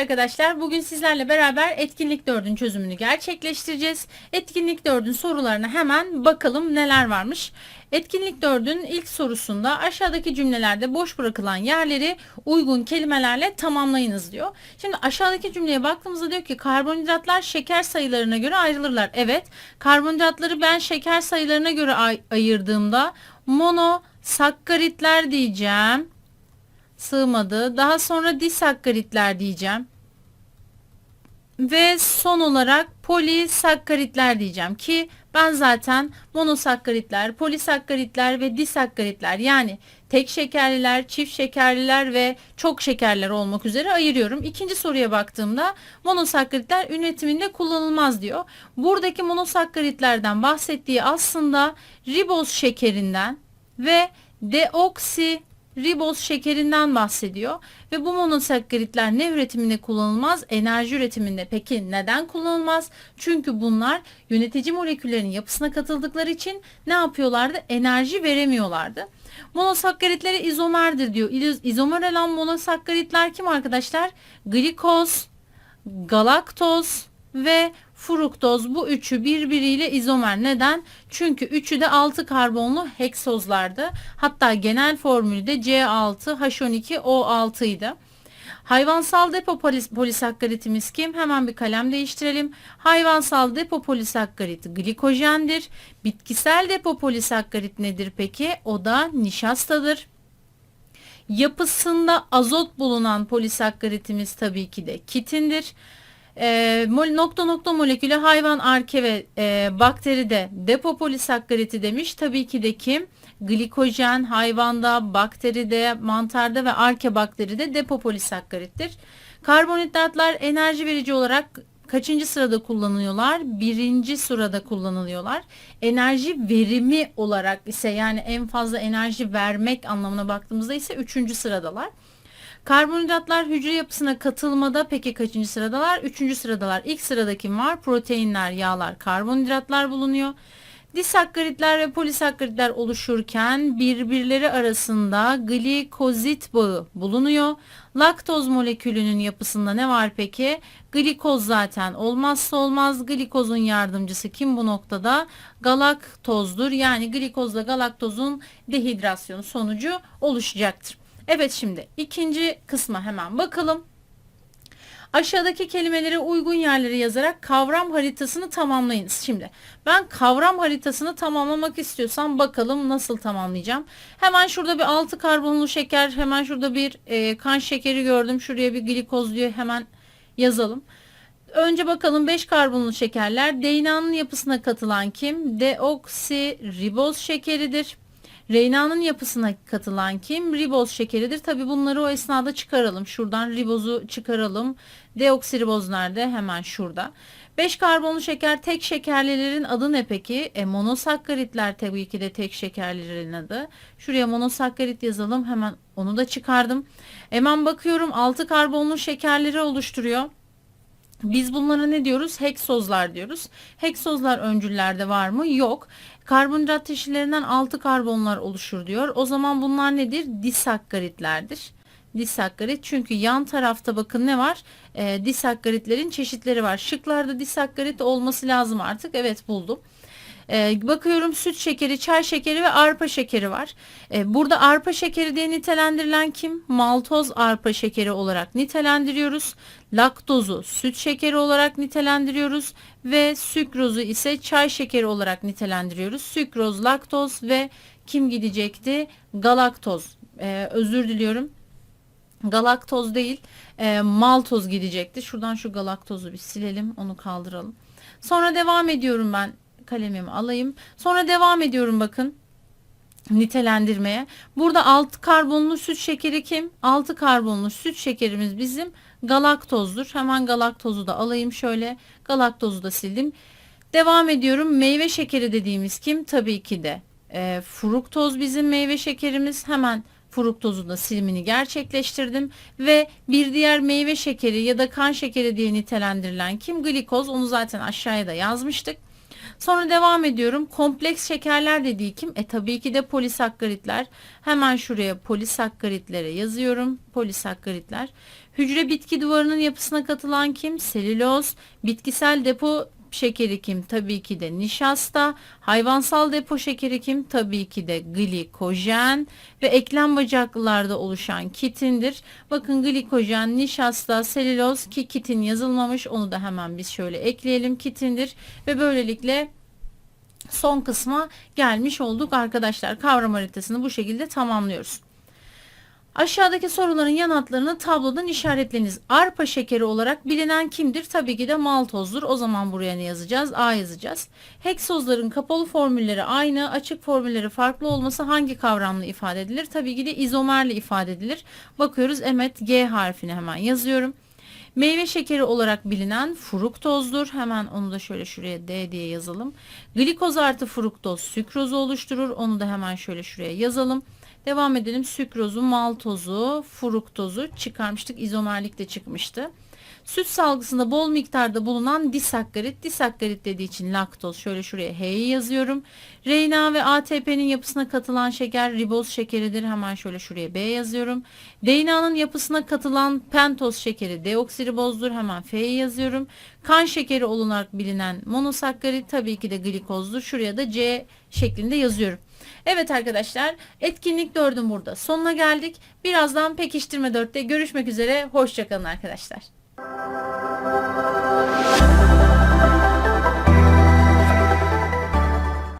arkadaşlar. Bugün sizlerle beraber etkinlik 4'ün çözümünü gerçekleştireceğiz. Etkinlik 4'ün sorularına hemen bakalım neler varmış. Etkinlik 4'ün ilk sorusunda aşağıdaki cümlelerde boş bırakılan yerleri uygun kelimelerle tamamlayınız diyor. Şimdi aşağıdaki cümleye baktığımızda diyor ki karbonhidratlar şeker sayılarına göre ayrılırlar. Evet karbonhidratları ben şeker sayılarına göre ay- ayırdığımda monosakkaritler diyeceğim sığmadı. Daha sonra disakkaritler diyeceğim. Ve son olarak polisakkaritler diyeceğim ki ben zaten monosakkaritler, polisakkaritler ve disakkaritler yani tek şekerliler, çift şekerliler ve çok şekerler olmak üzere ayırıyorum. İkinci soruya baktığımda monosakkaritler üretiminde kullanılmaz diyor. Buradaki monosakkaritlerden bahsettiği aslında riboz şekerinden ve deoksi riboz şekerinden bahsediyor ve bu monosakkaritler ne üretiminde kullanılmaz? Enerji üretiminde. Peki neden kullanılmaz? Çünkü bunlar yönetici moleküllerin yapısına katıldıkları için ne yapıyorlardı? Enerji veremiyorlardı. Monosakkaritleri izomerdir diyor. İz- İzomer olan monosakkaritler kim arkadaşlar? Glikoz, galaktoz ve fruktoz bu üçü birbiriyle izomer. Neden? Çünkü üçü de 6 karbonlu heksozlardı. Hatta genel formülü de C6H12O6 idi. Hayvansal depo polis, polisakkaritimiz kim? Hemen bir kalem değiştirelim. Hayvansal depo polisakkarit glikojendir. Bitkisel depo polisakkarit nedir peki? O da nişastadır. Yapısında azot bulunan polisakkaritimiz tabii ki de kitindir. E, mol- nokta nokta molekülü hayvan, arke ve e, bakteride depo polisakkariti demiş. Tabii ki de kim? Glikojen hayvanda, bakteride, mantarda ve arke bakteride depo polisakkarittir. Karbonhidratlar enerji verici olarak kaçıncı sırada kullanılıyorlar? Birinci sırada kullanılıyorlar. Enerji verimi olarak ise yani en fazla enerji vermek anlamına baktığımızda ise üçüncü sıradalar. Karbonhidratlar hücre yapısına katılmada peki kaçıncı sıradalar? Üçüncü sıradalar. İlk sırada kim var? Proteinler, yağlar, karbonhidratlar bulunuyor. Disakkaritler ve polisakkaritler oluşurken birbirleri arasında glikozit bağı bulunuyor. Laktoz molekülünün yapısında ne var peki? Glikoz zaten olmazsa olmaz. Glikozun yardımcısı kim bu noktada? Galaktozdur. Yani glikozla galaktozun dehidrasyonu sonucu oluşacaktır. Evet şimdi ikinci kısma hemen bakalım. Aşağıdaki kelimelere uygun yerlere yazarak kavram haritasını tamamlayınız. Şimdi ben kavram haritasını tamamlamak istiyorsam bakalım nasıl tamamlayacağım. Hemen şurada bir 6 karbonlu şeker, hemen şurada bir e, kan şekeri gördüm. Şuraya bir glikoz diyor hemen yazalım. Önce bakalım 5 karbonlu şekerler DNA'nın yapısına katılan kim? Deoksiriboz şekeridir. RNA'nın yapısına katılan kim? Riboz şekeridir. Tabi bunları o esnada çıkaralım. Şuradan ribozu çıkaralım. Deoksiriboz nerede? Hemen şurada. 5 karbonlu şeker tek şekerlilerin adı ne peki? E, monosakkaritler tabii ki de tek şekerlilerin adı. Şuraya monosakkarit yazalım. Hemen onu da çıkardım. Hemen bakıyorum 6 karbonlu şekerleri oluşturuyor. Biz bunlara ne diyoruz? Heksozlar diyoruz. Heksozlar öncüllerde var mı? Yok. Karbonhidrat teşillerinden 6 karbonlar oluşur diyor. O zaman bunlar nedir? Disakkaritlerdir. Disakkarit çünkü yan tarafta bakın ne var? Ee, disakkaritlerin çeşitleri var. Şıklarda disakkarit olması lazım artık. Evet buldum. Ee, bakıyorum süt şekeri, çay şekeri ve arpa şekeri var. Ee, burada arpa şekeri diye nitelendirilen kim? Maltoz arpa şekeri olarak nitelendiriyoruz. Laktozu süt şekeri olarak nitelendiriyoruz ve sükrozu ise çay şekeri olarak nitelendiriyoruz. Sükroz, laktoz ve kim gidecekti? Galaktoz. Ee, özür diliyorum. Galaktoz değil, e, maltoz gidecekti. Şuradan şu galaktozu bir silelim, onu kaldıralım. Sonra devam ediyorum ben kalemimi alayım. Sonra devam ediyorum bakın nitelendirmeye. Burada 6 karbonlu süt şekeri kim? 6 karbonlu süt şekerimiz bizim galaktozdur. Hemen galaktozu da alayım şöyle. Galaktozu da sildim. Devam ediyorum. Meyve şekeri dediğimiz kim? Tabii ki de e, fruktoz bizim meyve şekerimiz. Hemen fruktozu da silimini gerçekleştirdim ve bir diğer meyve şekeri ya da kan şekeri diye nitelendirilen kim? Glikoz. Onu zaten aşağıya da yazmıştık. Sonra devam ediyorum. Kompleks şekerler dediği kim? E tabii ki de polisakkaritler. Hemen şuraya polisakkaritlere yazıyorum. Polisakkaritler. Hücre bitki duvarının yapısına katılan kim? Selüloz. Bitkisel depo şekeri kim? Tabii ki de nişasta. Hayvansal depo şekeri kim? Tabii ki de glikojen ve eklem bacaklılarda oluşan kitindir. Bakın glikojen, nişasta, selüloz ki kitin yazılmamış. Onu da hemen biz şöyle ekleyelim. Kitindir ve böylelikle son kısma gelmiş olduk arkadaşlar. Kavram haritasını bu şekilde tamamlıyoruz. Aşağıdaki soruların yan hatlarını tablodan işaretleniz. Arpa şekeri olarak bilinen kimdir? Tabii ki de maltozdur. O zaman buraya ne yazacağız? A yazacağız. Heksozların kapalı formülleri aynı, açık formülleri farklı olması hangi kavramla ifade edilir? Tabii ki de izomerle ifade edilir. Bakıyoruz emet G harfini hemen yazıyorum. Meyve şekeri olarak bilinen fruktozdur. Hemen onu da şöyle şuraya D diye yazalım. Glikoz artı fruktoz sükrozu oluşturur. Onu da hemen şöyle şuraya yazalım. Devam edelim. Sükrozu, maltozu, fruktozu çıkarmıştık. İzomerlik de çıkmıştı. Süt salgısında bol miktarda bulunan disakkarit. Disakkarit dediği için laktoz. Şöyle şuraya H'yi yazıyorum. RNA ve ATP'nin yapısına katılan şeker riboz şekeridir. Hemen şöyle şuraya B yazıyorum. DNA'nın yapısına katılan pentoz şekeri deoksiribozdur. Hemen F'yi yazıyorum. Kan şekeri olarak bilinen monosakkarit tabii ki de glikozdur. Şuraya da C şeklinde yazıyorum. Evet arkadaşlar etkinlik 4'ün burada sonuna geldik. Birazdan pekiştirme 4'te görüşmek üzere. Hoşçakalın arkadaşlar.